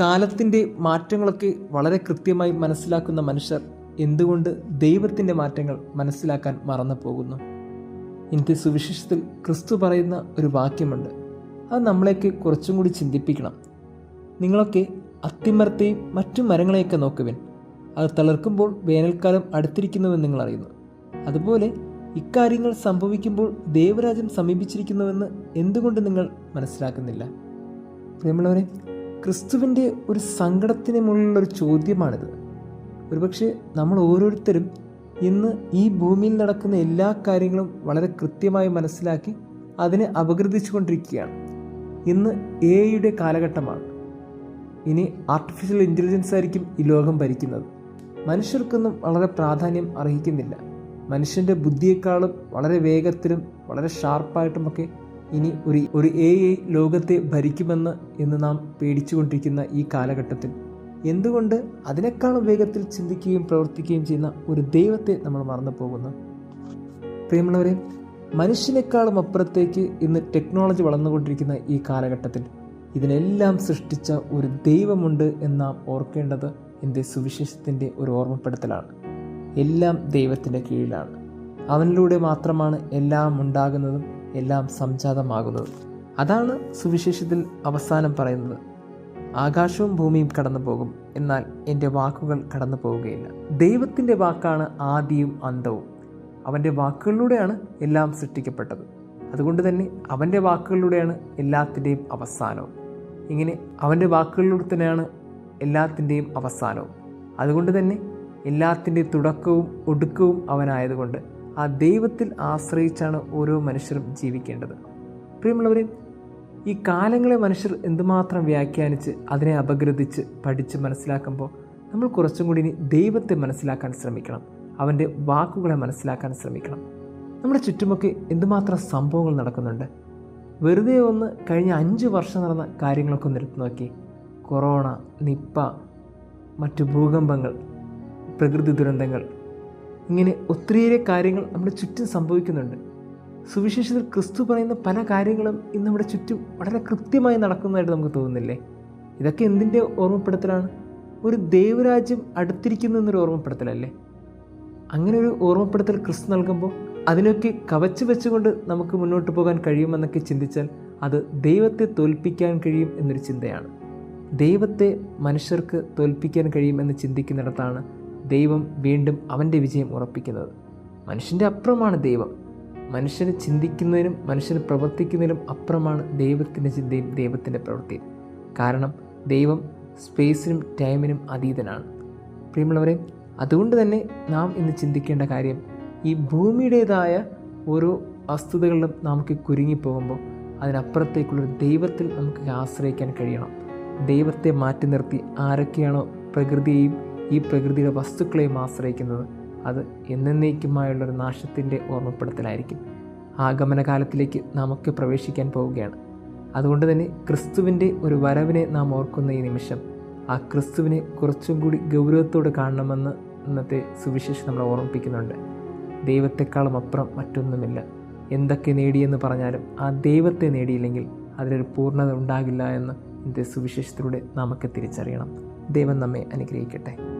കാലത്തിന്റെ മാറ്റങ്ങളൊക്കെ വളരെ കൃത്യമായി മനസ്സിലാക്കുന്ന മനുഷ്യർ എന്തുകൊണ്ട് ദൈവത്തിന്റെ മാറ്റങ്ങൾ മനസ്സിലാക്കാൻ മറന്നു പോകുന്നു ഇന്നത്തെ സുവിശേഷത്തിൽ ക്രിസ്തു പറയുന്ന ഒരു വാക്യമുണ്ട്. അത് നമ്മളെയൊക്കെ കുറച്ചും കൂടി ചിന്തിപ്പിക്കണം. നിങ്ങളൊക്കെ അത്തിമരത്തെയും മറ്റു മരങ്ങളെയൊക്കെ നോക്കുവിൻ. അത് തളർക്കുമ്പോൾ വേനൽക്കാലം അടുത്തിരിക്കുന്നുവെന്ന് നിങ്ങൾ അറിയുന്നു. അതുപോലെ ഇക്കാര്യങ്ങൾ സംഭവിക്കുമ്പോൾ ദേവരാജ്യം സമീപിച്ചിരിക്കുന്നുവെന്ന് എന്തുകൊണ്ട് നിങ്ങൾ മനസ്സിലാക്കുന്നില്ല? പ്രിയമുള്ളവരെ ക്രിസ്തുവിന്റെ ഒരു സങ്കടത്തിന് മുകളിലുള്ളൊരു ചോദ്യമാണിത്. ഒരുപക്ഷെ നമ്മൾ ഓരോരുത്തരും ഇന്ന് ഈ ഭൂമിയിൽ നടക്കുന്ന എല്ലാ കാര്യങ്ങളും വളരെ കൃത്യമായി മനസ്സിലാക്കി അതിനെ അപഗ്രഥിച്ചുകൊണ്ടിരിക്കുകയാണ്. ഇന്ന് എ ഐയുടെ കാലഘട്ടമാണ്. ഇനി ആർട്ടിഫിഷ്യൽ ഇന്റലിജൻസ് ആയിരിക്കും ഈ ലോകം ഭരിക്കുന്നത്. മനുഷ്യർക്കൊന്നും വളരെ പ്രാധാന്യം അർഹിക്കുന്നില്ല. മനുഷ്യന്റെ ബുദ്ധിയേക്കാളും വളരെ വേഗത്തിലും വളരെ ഷാർപ്പായിട്ടുമൊക്കെ ഇനി ഒരു ഒരു എ ഐ ലോകത്തെ ഭരിക്കുമെന്ന് എന്ന് നാം പേടിച്ചുകൊണ്ടിരിക്കുന്ന ഈ കാലഘട്ടത്തിൽ. എന്തുകൊണ്ട് അതിനേക്കാളും വേഗത്തിൽ ചിന്തിക്കുകയും പ്രവർത്തിക്കുകയും ചെയ്യുന്ന ഒരു ദൈവത്തെ നമ്മൾ മറന്നു പോകുന്നു പ്രിയമുള്ളവരെ മനുഷ്യനേക്കാളും അപ്പുറത്തേക്ക് ഇന്ന് ടെക്നോളജി വളർന്നുകൊണ്ടിരിക്കുന്ന ഈ കാലഘട്ടത്തിൽ ഇതിനെല്ലാം സൃഷ്ടിച്ച ഒരു ദൈവമുണ്ട് എന്ന് നാം ഓർക്കേണ്ടത് എന്റെ സുവിശേഷത്തിന്റെ ഒരു ഓർമ്മപ്പെടുത്തലാണ്. എല്ലാം ദൈവത്തിന്റെ കീഴിലാണ്. അവനിലൂടെ മാത്രമാണ് എല്ലാം ഉണ്ടാകുന്നതും എല്ലാം സംജാതമാകുന്നത്. അതാണ് സുവിശേഷത്തിൽ അവസാനം പറയുന്നത്. ആകാശവും ഭൂമിയും കടന്നു പോകും എന്നാൽ എന്റെ വാക്കുകൾ കടന്നു പോവുകയില്ല ദൈവത്തിന്റെ വാക്കാണ് ആദിയും അന്തവും. അവന്റെ വാക്കുകളിലൂടെയാണ് എല്ലാം സൃഷ്ടിക്കപ്പെട്ടത്. അതുകൊണ്ട് തന്നെ അവന്റെ വാക്കുകളിലൂടെയാണ് എല്ലാത്തിന്റെയും അവസാനവും. ഇങ്ങനെ അവന്റെ വാക്കുകളിലൂടെ തന്നെയാണ് എല്ലാത്തിന്റെയും അവസാനവും. അതുകൊണ്ട് തന്നെ എല്ലാത്തിന്റെയും തുടക്കവും ഒടുക്കവും അവനായതുകൊണ്ട് ആ ദൈവത്തിൽ ആശ്രയിച്ചാണ് ഓരോ മനുഷ്യരും ജീവിക്കേണ്ടത്. പ്രിയമുള്ളവരെ ഈ കാലങ്ങളെ മനുഷ്യർ എന്തുമാത്രം വ്യാഖ്യാനിച്ച് അതിനെ അപഗ്രഥിച്ച് പഠിച്ച് മനസ്സിലാക്കുമ്പോൾ നമ്മൾ കുറച്ചും കൂടി ഇനി ദൈവത്തെ മനസ്സിലാക്കാൻ ശ്രമിക്കണം. അവന്റെ വാക്കുകളെ മനസ്സിലാക്കാൻ ശ്രമിക്കണം. നമ്മുടെ ചുറ്റുമൊക്കെ എന്തുമാത്രം സംഭവങ്ങൾ നടക്കുന്നുണ്ട്? വെറുതെ ഒന്ന് കഴിഞ്ഞ അഞ്ച് വർഷം നടന്ന കാര്യങ്ങളൊക്കെ ഒന്ന് എടുത്തു നോക്കി. കൊറോണ നിപ്പ മറ്റു ഭൂകമ്പങ്ങൾ പ്രകൃതി ദുരന്തങ്ങൾ ഇങ്ങനെ ഒത്തിരിയേറെ കാര്യങ്ങൾ നമ്മുടെ ചുറ്റും സംഭവിക്കുന്നുണ്ട്. സുവിശേഷത്തിൽ ക്രിസ്തു പറയുന്ന പല കാര്യങ്ങളും ഇന്ന് നമ്മുടെ ചുറ്റും വളരെ കൃത്യമായി നടക്കുന്നതായിട്ട് നമുക്ക് തോന്നുന്നില്ലേ? ഇതൊക്കെ എന്തിന്റെ ഓർമ്മപ്പെടുത്തലാണ്? ഒരു ദൈവരാജ്യം അടുത്തിരിക്കുന്നു എന്നൊരു ഓർമ്മപ്പെടുത്തലല്ലേ? അങ്ങനെ ഒരു ഓർമ്മപ്പെടുത്തൽ ക്രിസ്തു നൽകുമ്പോൾ അതിനൊക്കെ കവച്ചു വെച്ചുകൊണ്ട് നമുക്ക് മുന്നോട്ട് പോകാൻ കഴിയുമെന്നൊക്കെ ചിന്തിച്ചാൽ അത് ദൈവത്തെ തോൽപ്പിക്കാൻ കഴിയും എന്നൊരു ചിന്തയാണ്. ദൈവത്തെ മനുഷ്യർക്ക് തോൽപ്പിക്കാൻ കഴിയും എന്ന് ചിന്തിക്കുന്നിടത്താണ് ദൈവം വീണ്ടും അവന്റെ വിജയം ഉറപ്പിക്കുന്നത്. മനുഷ്യന്റെ അപ്പുറമാണ് ദൈവം. മനുഷ്യന് ചിന്തിക്കുന്നതിനും മനുഷ്യന് പ്രവർത്തിക്കുന്നതിനും അപ്പുറമാണ് ദൈവത്തിന്റെ ചിന്തയും ദൈവത്തിന്റെ പ്രവൃത്തിയും. കാരണം ദൈവം സ്പേസിനും ടൈമിനും അതീതനാണ്. പ്രിയമുള്ളവരെ അതുകൊണ്ട് തന്നെ നാം ഇന്ന് ചിന്തിക്കേണ്ട കാര്യം ഈ ഭൂമിയുടേതായ ഓരോ വസ്തുതകളിലും നമുക്ക് കുരുങ്ങിപ്പോകുമ്പോൾ അതിനപ്പുറത്തേക്കുള്ളൊരു ദൈവത്തിൽ നമുക്ക് ആശ്രയിക്കാൻ കഴിയണം. ദൈവത്തെ മാറ്റി നിർത്തി ആരൊക്കെയാണോ പ്രകൃതിയെയും ഈ പ്രകൃതിയുടെ വസ്തുക്കളെയും ആശ്രയിക്കുന്നത് അത് എന്നേക്കുമായുള്ളൊരു നാശത്തിന്റെ ഓർമ്മപ്പെടുത്തലായിരിക്കും. ആഗമനകാലത്തിലേക്ക് നമുക്ക് പ്രവേശിക്കാൻ പോവുകയാണ്. അതുകൊണ്ട് തന്നെ ക്രിസ്തുവിന്റെ ഒരു വരവിനെ നാം ഓർക്കുന്ന ഈ നിമിഷം ആ ക്രിസ്തുവിനെ കുറച്ചും കൂടി ഗൗരവത്തോടെ കാണണമെന്ന് ഇന്നത്തെ സുവിശേഷം നമ്മളെ ഓർമ്മിപ്പിക്കുന്നുണ്ട്. ദൈവത്തെക്കാളും അപ്പുറം മറ്റൊന്നുമില്ല. എന്തൊക്കെ നേടിയെന്ന് പറഞ്ഞാലും ആ ദൈവത്തെ നേടിയില്ലെങ്കിൽ അതിലൊരു പൂർണത ഉണ്ടാകില്ല എന്ന് ഇന്നത്തെ സുവിശേഷത്തിലൂടെ നമുക്ക് തിരിച്ചറിയണം. ദൈവം നമ്മെ അനുഗ്രഹിക്കട്ടെ.